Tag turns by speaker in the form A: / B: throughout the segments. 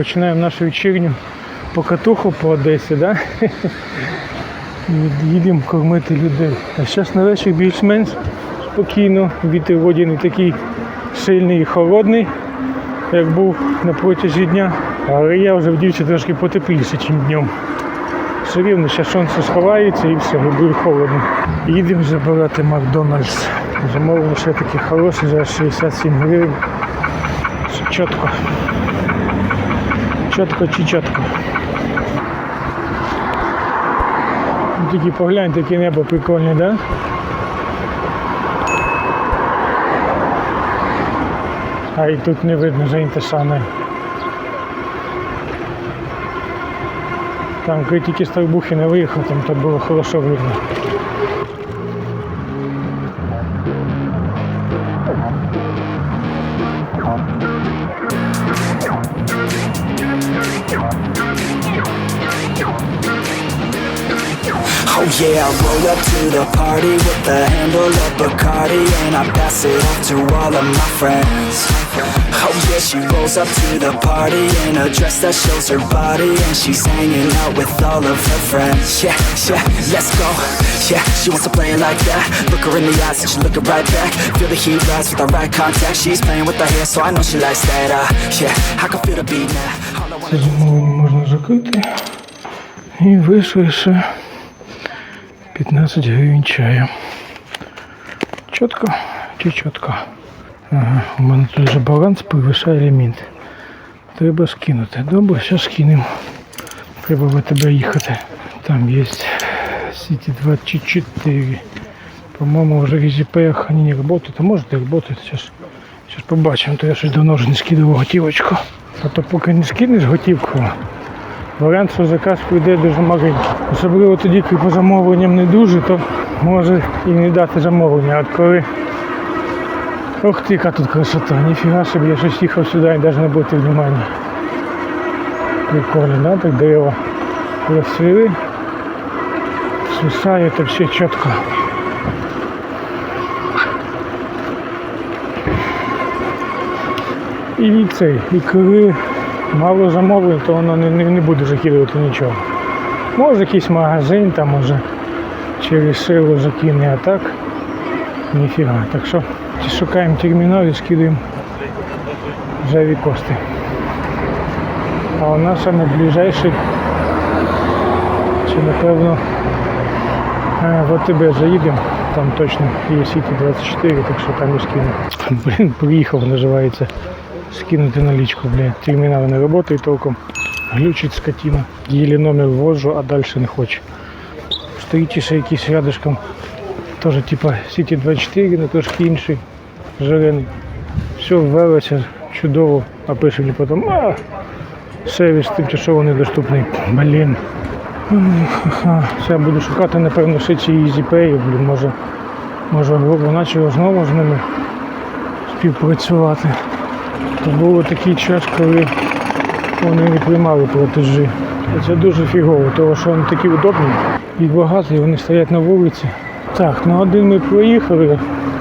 A: Починаємо нашу вечірню покатуху по Одесі, да? Їдемо кормити людей. А зараз на вечір більш-менш спокійно. Вітер воді не такий сильний і холодний, як був на протязі дня. Але я вже вдівся трошки потепліше, ніж днем. Все рівно, зараз сонце сховається і все, буде холодно. Їдемо забирати Макдональдс. Замовлення ще таке хороше, за 67 гривень. Все Чітко. Чітко чи чітко. Ну, Тільки поглянь, таке небо прикольне, да? А і тут не видно, те саме. Там, тільки з не виїхав, там так було хорошо видно.
B: yeah, I roll up to the party with the handle of Bacardi And I pass it off to all of my friends Oh yeah, she rolls up to the party in a dress that shows her body And she's hanging out with all of her friends Yeah, yeah, let's go Yeah, she wants to play it like that Look her in the eyes and she looking right back Feel the heat rise with the right contact She's playing with her hair so I know she likes that uh, Yeah, I can feel the beat now All I wanna
A: Це замовлення можна закрити. І вийшло ще 15 гривень чаю. Чітко чи чітко? Ага, у мене тут вже баланс перевищає ліміт. Треба скинути. Добре, зараз скинемо. Треба в тебе їхати. Там є Сіті 24. По-моєму, вже візіпеях вони не працюють. А може працюють. Зараз, зараз побачимо, то я щось давно вже не скидував готівочку. А то поки не скинеш готівку, варіант, що заказ прийде дуже маленький. Особливо тоді, коли по замовленням не дуже, то може і не дати замовлення. От коли. Ох ти, яка тут красота, ніфіга собі, я щось їхав сюди і навіть не бути внимання. Прикольно, да? Так дерева розцвіли. Свисає так все чітко. І цей, і коли мало замовлень, то воно не, не, буде закидувати нічого. Може якийсь магазин, там може через силу закине, а так ніфіга. Так що шукаємо термінал і скидаємо жаві кости. А у нас саме ближайший, чи напевно е, в ОТБ заїдемо, там точно є Сіті 24, так що там і скину. Блін, приїхав, називається скинути наличку, блін. Термінал не працює толком. Глючить скотина. Єлі номер ввожу, а далі не хоче. Стоїть ще якийсь рядышком. Теж типа Сіті 24, але трошки інший. Жарений. Все ввелося чудово, а пише мені потім, а сервіс тимчасово недоступний. Блін. Я буду шукати, напевно, ще ці EasyPay, блін, може, може грубо почало знову з ними співпрацювати. То був такий час, коли вони не приймали платежі. Це дуже фігово, тому що вони такі удобні, і вони стоять на вулиці. Так, ну один ми проїхали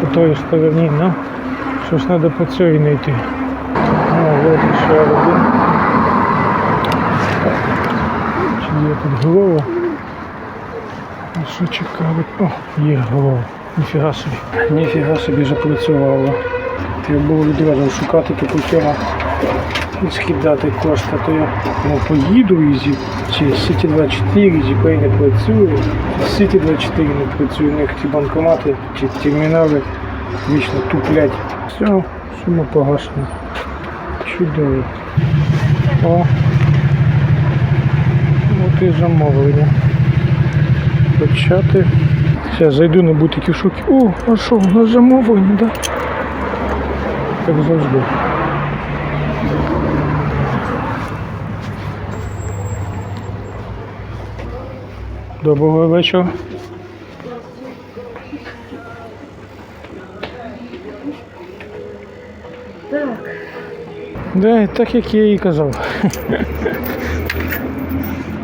A: по тої стороні, ну щось треба по цій не йти. О, от ще один. Чи є тут голова? А що чекали? О, є голова. Ніфіга собі. Ніфіга собі запрацювало. Треба було відразу шукати таку тему і скидати кошти, то я ну, поїду ізі, чи Сіті 24, ЗІПей не працює, Сіті 24 не працює, у них ті банкомати чи термінали вічно туплять. Все, сума погашена. Чудово. О. От і замовлення. Почати. Зараз зайду на бутики в шокі. О, а що, у нас замовлення, так? Да? Як завжди. Доброго вечора. Да, так як я і казав.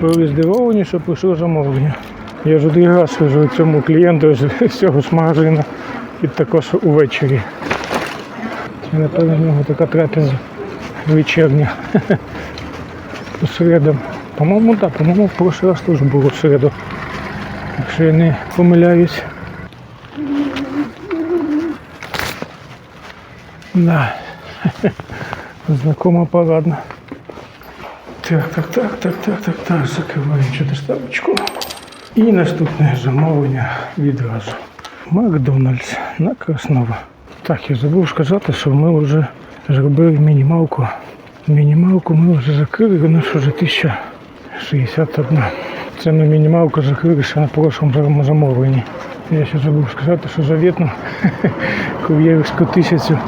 A: Були здивовані, що прийшло замовлення. Я вже другий раз кажу цьому клієнту з цього ж магазину і також увечері. Напевно в нього така трапеза вечірня. по середам. По-моєму, так, по-моєму, в прошлый раз теж було в середу. Якщо я не помиляюсь. Да. Знакомо парадно. Так, так, так, так, так, так, так, закриваю чотириставочку. І наступне замовлення відразу. Макдональдс на Краснова. Так, я забув сказати, що ми вже зробили мінімалку. Мінімалку ми вже закрили, у нас вже 1061. Це ми мінімалку закрили ще на прошлому замовленні. Я ще забув сказати, що завітну кур'єрську тисячу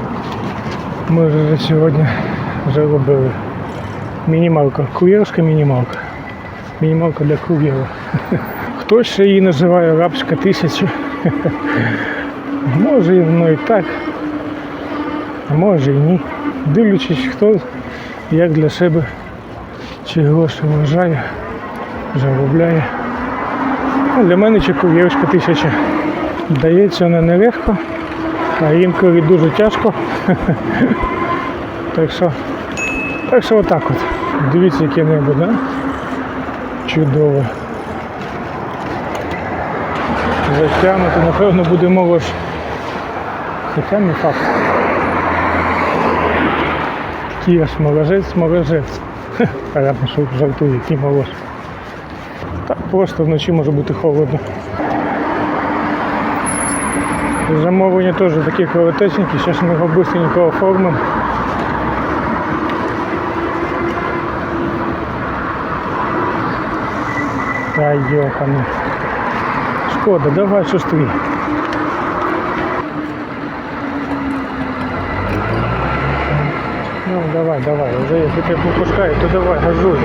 A: ми вже сьогодні заробили. Мінімалка, кур'єрська мінімалка. Мінімалка для кур'єра. Хтось ще її називає арабська тисяча. Може і воно і так, а може і ні. Дивлячись, хто як для себе чи гроші вважає, заробляє. Для мене чи кур'єрська тисяча. Дається вона нелегко, а інколи дуже тяжко. Так що, так що отак от. Дивіться, яке небо, да? Чудове. Затягнути, напевно, буде мова ж. Хоча не факт. Такий аж морозець, морозець. Понятно, що жартую, який мороз. Так просто вночі може бути холодно. Замовлення теж такі коротесенькі, зараз ми його швидко оформимо. Та йоханий. Шкода, давай шустрій. Ну давай, давай, уже если тебя попускаю, то давай, газуй.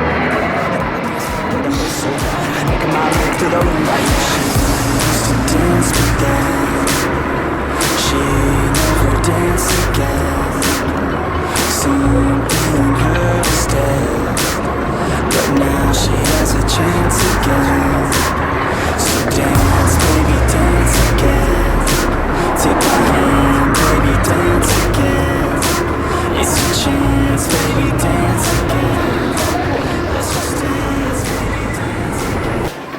B: Take my hand, baby, dance again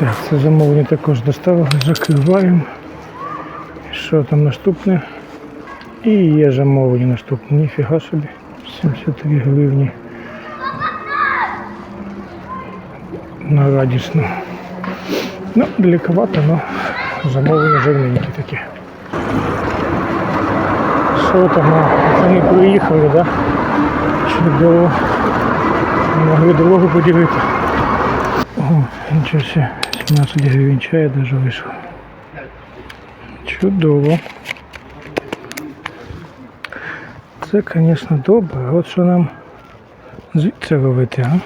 A: Так, це замовлення також доставили, закриваємо. Що там наступне? І є замовлення наступне. Ніфіга собі. 73 гривні. На радісно. Ну, далековато, але замовлення жирненькі такі. Що там? Пацани приїхали, да? Чудово. Могли дорогу поділити. О, нічого себе, 17 гривень чаю даже вийшло. Чудово. Це, звісно, добре. От що нам звідси робити, а?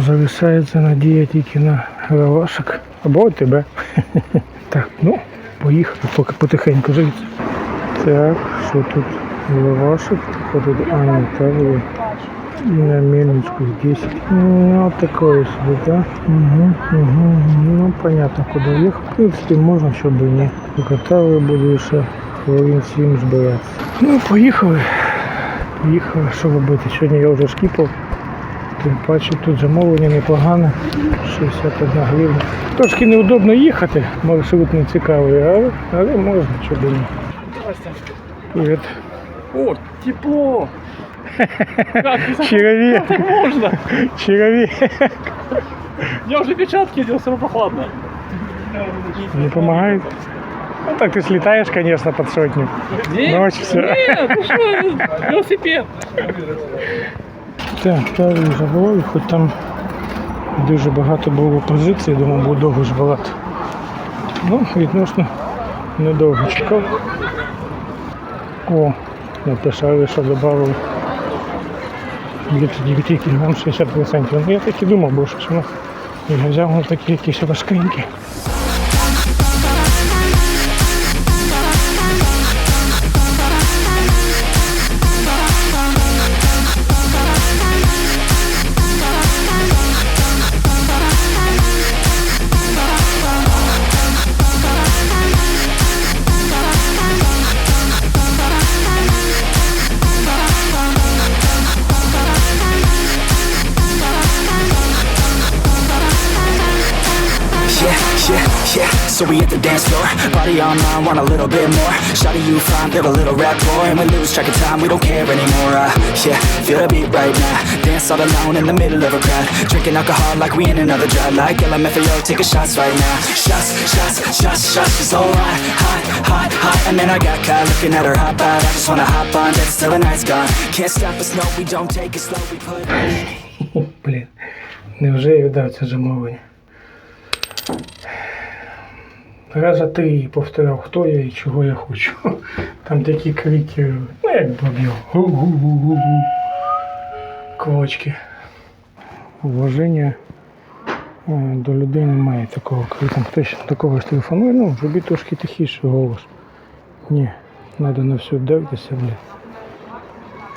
A: Зависається надія тільки на гравашок. Або тебе. Так, ну, поїхали, поки потихеньку звідси. Так, що тут? Гравашок, Аня Таврова. И на мельничку 10. Ну, вот такое себе, да? Угу, угу. Ну, понятно, куда ехать. В принципе, можно, щоб і не. Покатали буду ще хвилин 7 збиратися. Ну, поїхали. Поїхали, що робити? Сьогодні я вже скіпав. Тим паче тут замовлення непогане. 61 гривня. Трошки неудобно їхати, маршрут не цікавий, але, але можна, і ні. Привіт.
C: О, тепло!
A: Чарові,
C: как можно?
A: чарові.
C: Я уже перчатки одел, все равно прохладно.
A: Не помогает? Ну так ты слетаешь, конечно, под сотню.
C: Нет,
A: Ночь всё.
C: нет, ну что, велосипед.
A: Так, правильно забуваю, хоч там дуже багато було позицій, думав, буду довго збирати. Ну, відносно недовго чекав. О, написали, що додали від 9 кг 60%. Ну я так і думав, бо щось воно я взяв такі якісь важкенькі.
B: So we hit the dance floor, body online, want a little bit more. Shawty, you fine, build a little rapport, and we lose track of time. We don't care anymore. Uh, yeah, feel the beat right now. Dance all alone in the middle of a crowd, drinking alcohol like we in another drought. Like LMFAO, taking shots right now. Shots, shots, shots, shots. She's so hot, hot, hot, hot. And then I got caught looking at her hot bod. I just wanna hop on, dance till the night's gone. Can't stop us, no, we don't take it slow. We put.
A: Блін, невже я віддав це замовлення? Раза три повторяв, хто я і чого я хочу. Там такі крики, ну як баб'ю. Гу-гу-гу-гу-гу. Квочки. Уваження е, до людей немає такого, коли там хтось до когось телефонує, ну, зробіть трошки тихіше голос. Ні, треба на все дивитися, блін.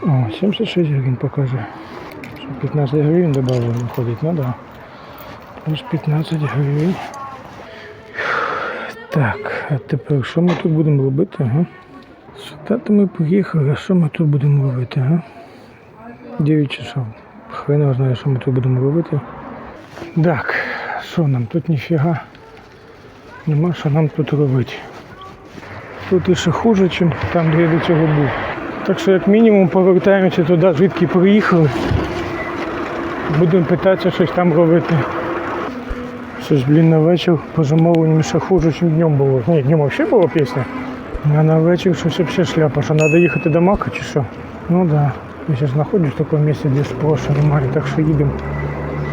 A: О, 76 гривень покаже. 15 гривень додали виходить, ну да. Плюс 15 гривень. Так, а тепер що ми тут будемо робити? Ага? Сюди ми поїхали, а що ми тут будемо робити? Ага? 9 часов. Хрена знає, що ми тут будемо робити. Так, що нам тут ніфіга? Нема що нам тут робити. Тут іще хуже, ніж там, де я до цього був. Так що як мінімум повертаємося туди, звідки приїхали. Будемо питатися щось там робити. Щось, блін, на вечір по замовленню ще хуже, ніж днем було. Ні, днем взагалі була пісня. А на вечір щось взагалі шляпа, що треба їхати до Мака чи що? Ну. Да. Я зараз знаходжусь в такому місці, де спрошу немає, так що їдемо.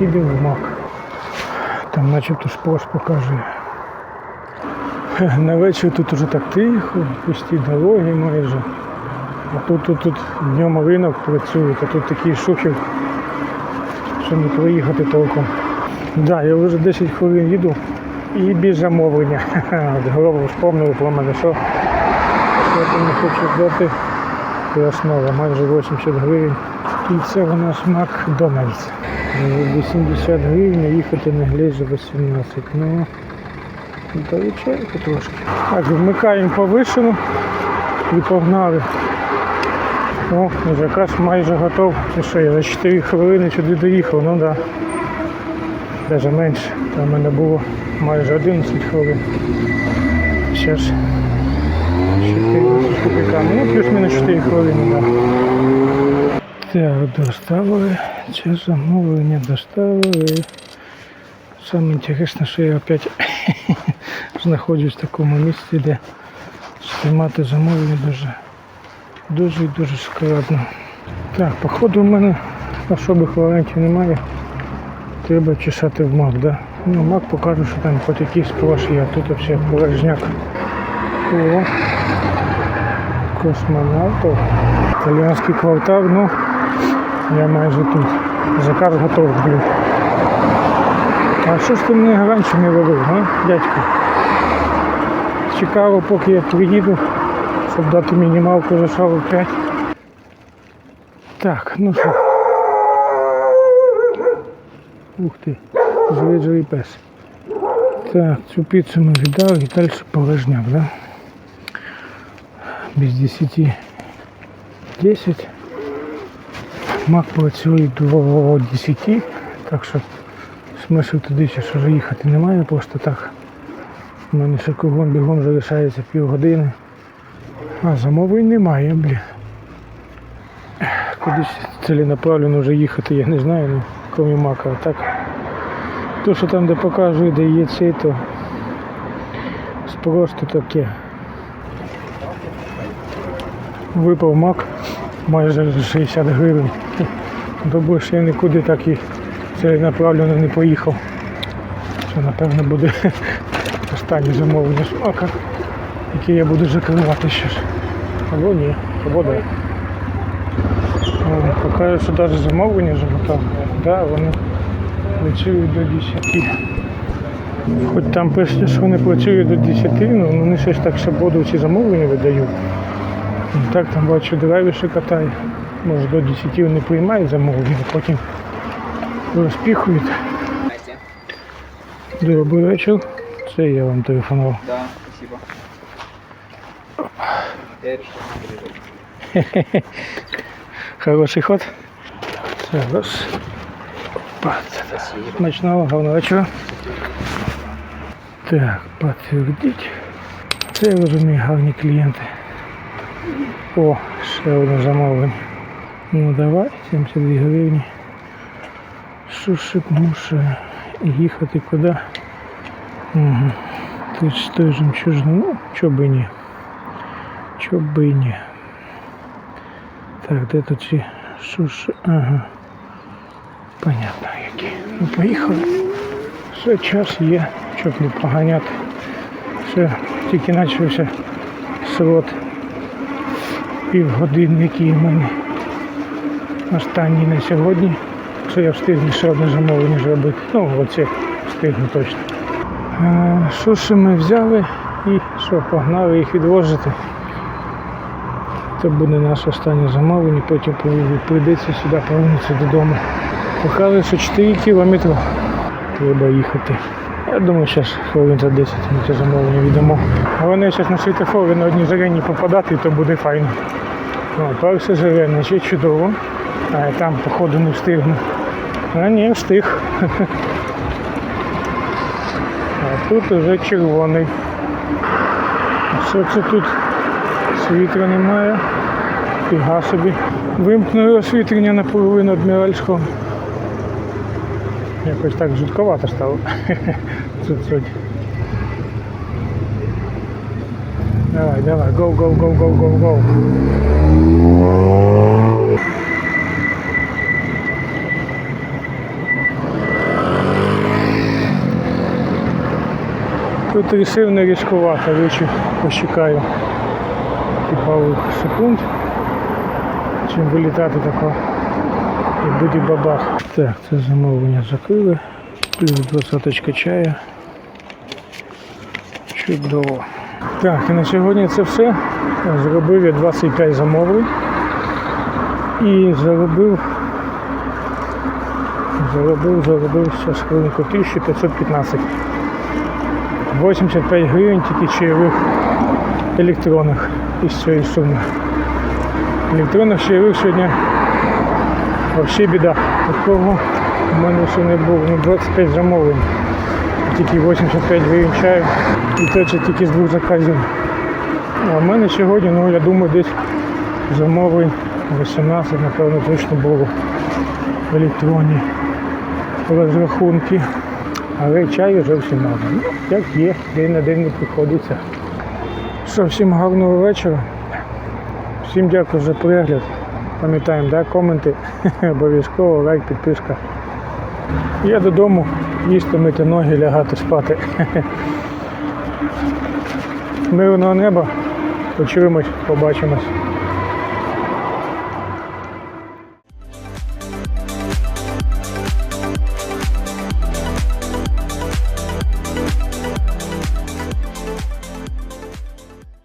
A: Їдемо в Мак. Там начебто спрос показує. На вечір тут уже так тихо, пусті дороги майже. А тут, тут, тут днем ринок працює, а тут такий шухер, що не проїхати толком. Да, я вже 10 хвилин їду і без замовлення. Голову вспомнив про мене, що ти не хочу здати. Краснова, майже 80 гривень. І це у нас Макдональдс. 80 гривень, їхати на глейзі 18. Ну, до трошки. Так, вмикаємо повишену і погнали. О, якраз майже готов. Що, я за 4 хвилини сюди доїхав, ну так. Да. Навіть менше. Там в мене було майже 11 хвилин. Зараз 4 з. Ну, плюс-мінус 4 хвилини, так. Так, доставили. Це замовлення доставили. Саме інтересне, що я опять знаходжусь в такому місці, де сприймати замовлення дуже дуже і дуже складно. Так, походу в мене особих варіантів немає. Треба чесати в мак, да? Ну, мак покаже, що там хоч якийсь спрос є, тут все порожняк. О, космонавтов. Італіанський квартал, ну я майже тут. Заказ готовий, блін. А що ж ти мені раніше не робив, а, дядько? Чекав, поки я приїду, щоб дати мінімалку за шалу 5. Так, ну що. Ух ти, живий живий пес. Так, цю піцу ми віддали і далі порожняк, да? Без 10. 10. Мак працює до 10, так що смисл туди ще ж вже їхати немає, просто так. У мене ще кругом бігом залишається півгодини. А замовлень немає, блін. Кудись ціленаправленно вже їхати, я не знаю, ну, крім мака. Так. То, що там де показує, де є цей, то просто таке. Випав мак майже 60 гривень. До більше я нікуди так і ціленаправленно не поїхав. Це напевно буде останнє замовлення з мака, яке я буду закривати ще ж. Або ні, або да. О, Покажу, що навіть замовлення готове. Да, вони працюють до 10. Хоч там пишете, що вони працюють до 10, ну вони щось так ще буду ці замовлення видають. Ну, Так там бачу драйвіше катає. Може до 10 вони приймають замовлення, а потім розпіхують. Добрий вечір. Це я вам телефонував.
D: Да, спасибо. Я решил
A: Хороший ход. Це раз. Опа, це так. Смачного, гарного вечора. Так, підтвердіть. Це я розумію, гарні клієнти. О, ще одне замовлення. Ну давай, 72 гривні. Шушик муше їхати куди? Угу. Тут ж той жемчужний, ну, чо би ні. Чо би ні. Так, де тут ці шуши? Ага. Понятно, які. Ну, поїхали. Все, час є, щоб не поганяти. Все, тільки почався слот півгодини, який у мене останній на сьогодні. Що я встигну ще одне замовлення зробити. Ну, оце встигну точно. Що ще ми взяли і що, погнали їх відвозити. Це буде наше останнє замовлення, потім при- прийдеться сюди повернутися додому. Що 4 кілометри треба їхати. Я думаю, зараз хвилин за 10 ми це замовлення віддамо. Головне зараз на світофорі на одній зелені попадати, то буде файно. Перше зелене, ще чудово. А я там, походу, не встигну. А ні, встиг. А тут уже червоний. Що це тут? Світла немає. Фіга собі. Вимкнули освітлення наполовину адміральського. Якось так жутковато стало. Сьогодні. Давай, давай, go, go, go, go, go, go. Тут рішив не різкувати, речі почекаю пару секунд, чим вилітати тако і буде бабах. Так, це замовлення закрили. Плюс 20 чая. Чудово. Так, і на сьогодні це все. Зробив я 25 замовлень. І заробив, заробив, заробив зараз хвилинку 1515. 85 гривень тільки чайових електронних із цієї суми. Електронних чайових сьогодні взагалі біда. Такого в мене ще не було. Ну, 25 замовлень. Тільки 85 гривень чаю. І це ще тільки з двох заказів. А в мене сьогодні, ну я думаю, десь замовлень 18, напевно, точно було в електронні розрахунки. Але чаю зовсім мало. Ну, як є, день на день не приходиться. Що, всім гарного вечора. Всім дякую за перегляд. Пам'ятаємо, да, коменти, обов'язково, лайк, підписка. Я додому їсти, мити ноги, лягати спати. Мирного неба. Почуємось, побачимось.